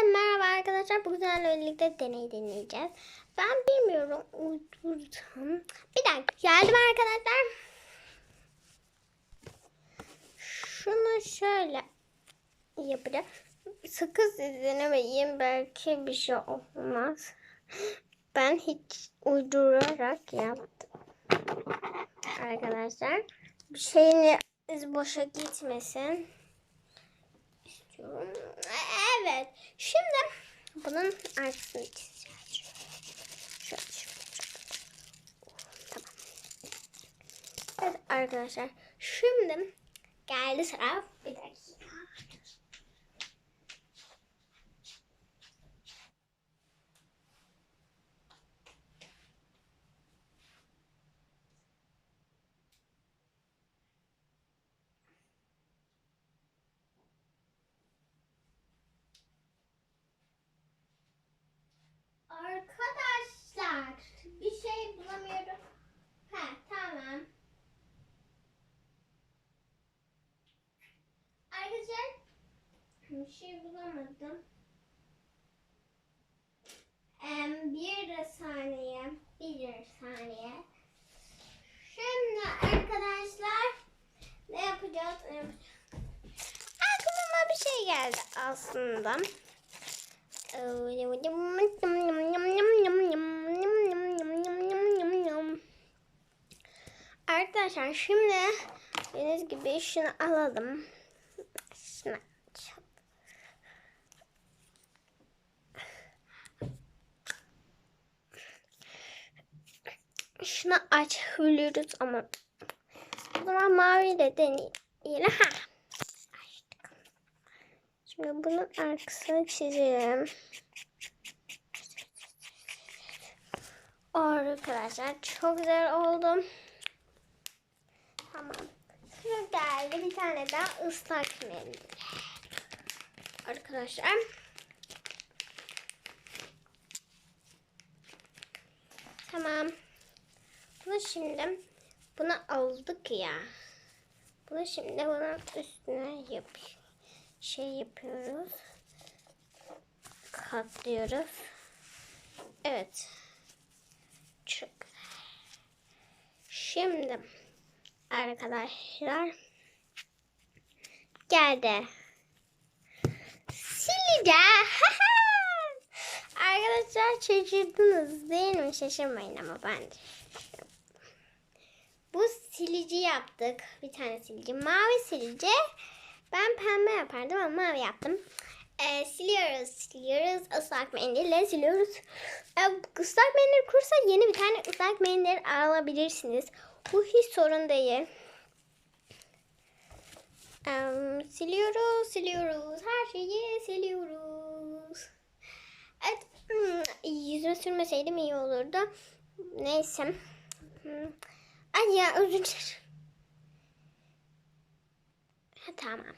Herkese merhaba arkadaşlar. Sizlerle birlikte deney deneyeceğiz. Ben bilmiyorum uydursam. Bir dakika geldim arkadaşlar. Şunu şöyle yapacağım. Sakız izlenemeyin belki bir şey olmaz. Ben hiç uydurarak yaptım. Arkadaşlar bir şeyiniz boşa gitmesin. Evet. Şimdi bunun arkasını çizeceğiz. Tamam. Evet arkadaşlar. Şimdi geldi sıra. Bir dakika. Arkadaşlar bir şey bulamıyorum. Ha tamam. Arkadaşlar bir şey bulamadım. Em, bir saniye. Bir saniye. Şimdi arkadaşlar ne yapacağız? Aklıma bir şey geldi aslında. Arkadaşlar şimdi deniz gibi şunu alalım. Şunu açalım. Şunu açabiliyoruz ama o zaman mavi de deneyelim. Ha. Açtık. Şimdi bunun arkasını çizelim. Arkadaşlar çok güzel oldu. Tamam. Sıra geldi bir tane daha ıslak mendil. Arkadaşlar. Tamam. Bunu şimdi bunu aldık ya. Bunu şimdi bunun üstüne yap şey yapıyoruz. Katlıyoruz. Evet. Güzel. Şimdi arkadaşlar geldi. Sileceğim. arkadaşlar şaşırdınız değil mi? Şaşırmayın ama ben de şaşırdım. Bu silici yaptık. Bir tane silici. Mavi silici. Ben pembe yapardım ama mavi yaptım. Ee, siliyoruz, siliyoruz. Islak mendille siliyoruz. Ee, ıslak mendil kursa yeni bir tane ıslak mendil alabilirsiniz. Bu hiç sorun değil. Ee, siliyoruz, siliyoruz. Her şeyi siliyoruz. Evet, hmm, yüzüme sürmeseydim iyi olurdu. Neyse. Ay ya özür. Ha, tamam.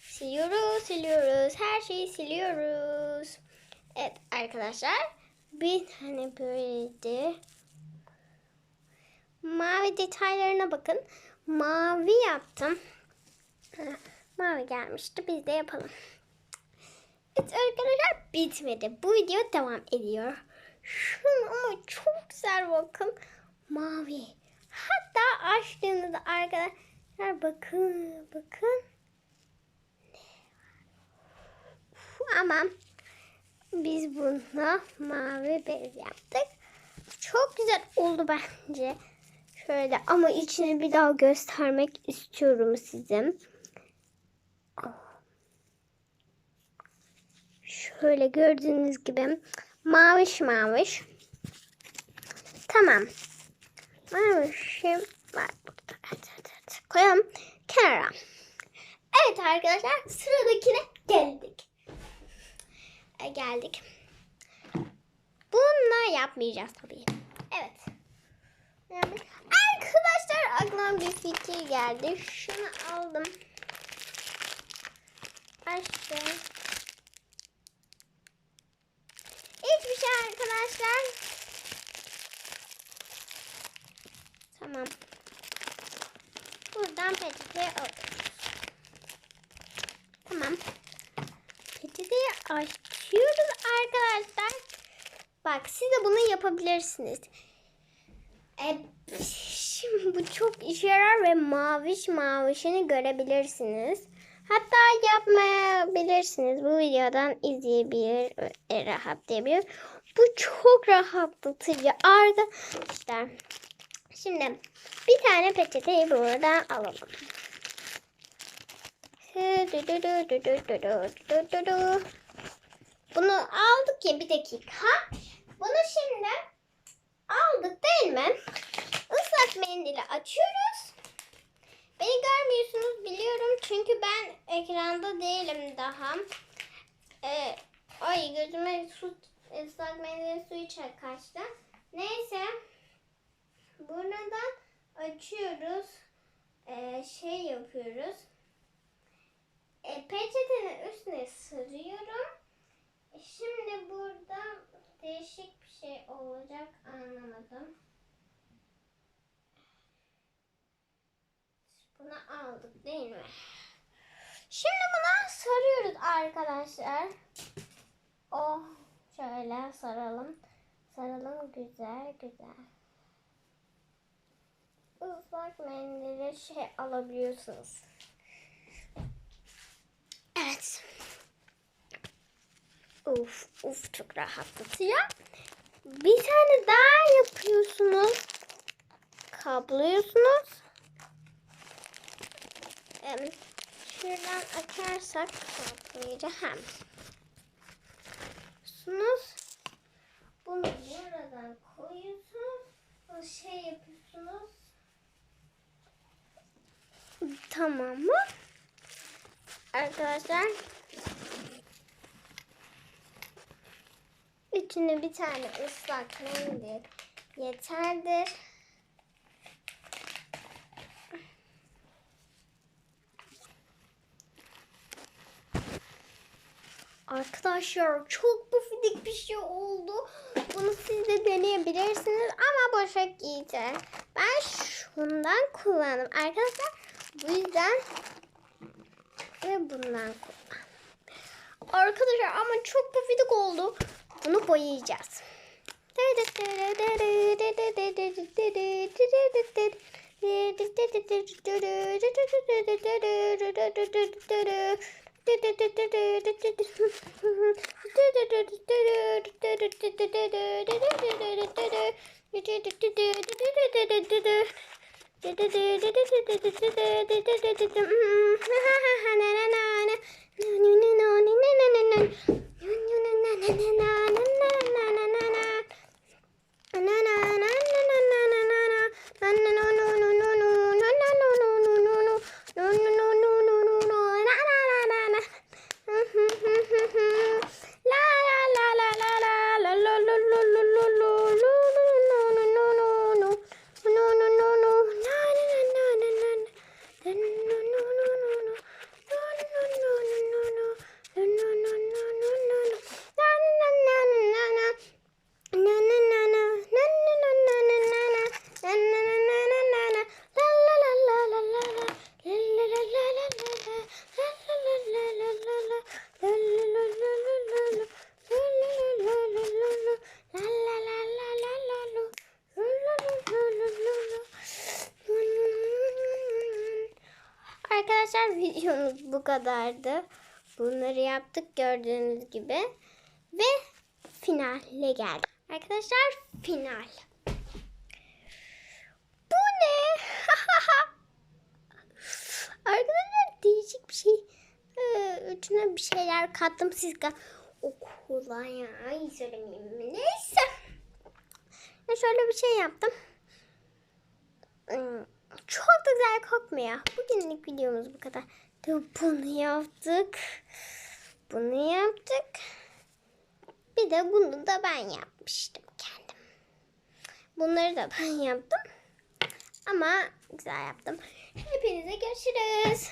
Siliyoruz, siliyoruz. Her şeyi siliyoruz. Evet arkadaşlar. Bir tane böyleydi. Mavi detaylarına bakın. Mavi yaptım. Mavi gelmişti. Biz de yapalım. Evet arkadaşlar bitmedi. Bu video devam ediyor. Şunu ama çok güzel bakın. Mavi. Hatta açtığınızda arkadaşlar bakın bakın. Ama biz buna mavi bez yaptık. Çok güzel oldu bence. Şöyle ama içini bir daha göstermek istiyorum size. Şöyle gördüğünüz gibi maviş maviş. Tamam. Mavişim var burada. Evet. Koyalım kenara. Evet arkadaşlar sıradakine geldik. E, geldik. Bununla yapmayacağız tabii. Evet. Arkadaşlar aklıma bir fikir geldi. Şunu aldım. Açtım. Hiçbir şey arkadaşlar. Tamam. Buradan peçete alıyoruz. Tamam. Peçeteyi açtık. Bak siz de bunu yapabilirsiniz. E, şimdi bu çok işe yarar ve maviş mavişini görebilirsiniz. Hatta yapmayabilirsiniz. Bu videodan izleyebilir, e, rahatlayabilir. Bu çok rahatlatıcı arkadaşlar. Şimdi bir tane peçeteyi buradan alalım. Bunu aldık ya bir dakika. Bunu şimdi aldık değil mi? Islak mendili açıyoruz. Beni görmüyorsunuz biliyorum çünkü ben ekranda değilim daha. Ee, ay gözüme su ıslak mendilin suyu kaçtı. Neyse. Buradan açıyoruz. Ee, şey yapıyoruz. E, peçetenin üstüne sırıyorum. E, Şimdi burada değişik bir şey olacak anlamadım. Bunu aldık değil mi? Şimdi buna sarıyoruz arkadaşlar. Oh şöyle saralım. Saralım güzel güzel. Mendili şey alabiliyorsunuz. Evet. Uf uf çok rahatlatıyor. Bir tane daha yapıyorsunuz. Kablıyorsunuz. Şuradan açarsak kaplayacağım. Sunuz. Bunu buradan koyuyorsunuz. O şey yapıyorsunuz. Tamam mı? Arkadaşlar içine bir tane ıslak mendil yeterdir. Arkadaşlar çok bufidik bir şey oldu. Bunu siz de deneyebilirsiniz ama boşa giyeceğiz. Ben şundan kullandım. Arkadaşlar bu yüzden ve bundan. Arkadaşlar ama çok bufidik oldu. Bunu boyayacağız. Na na Arkadaşlar videomuz bu kadardı. Bunları yaptık gördüğünüz gibi. Ve finale geldik. Arkadaşlar final. Bu ne? Arkadaşlar değişik bir şey. Ee, içine bir şeyler kattım. Siz okula ya. Ay söylemeyeyim? Neyse. Ben şöyle bir şey yaptım. Hmm, Çok da güzel kokmuyor. Bugünlük videomuz bu kadar. Bunu yaptık. Bunu yaptık. Bir de bunu da ben yapmıştım kendim. Bunları da ben yaptım. Ama güzel yaptım. Hepinize görüşürüz.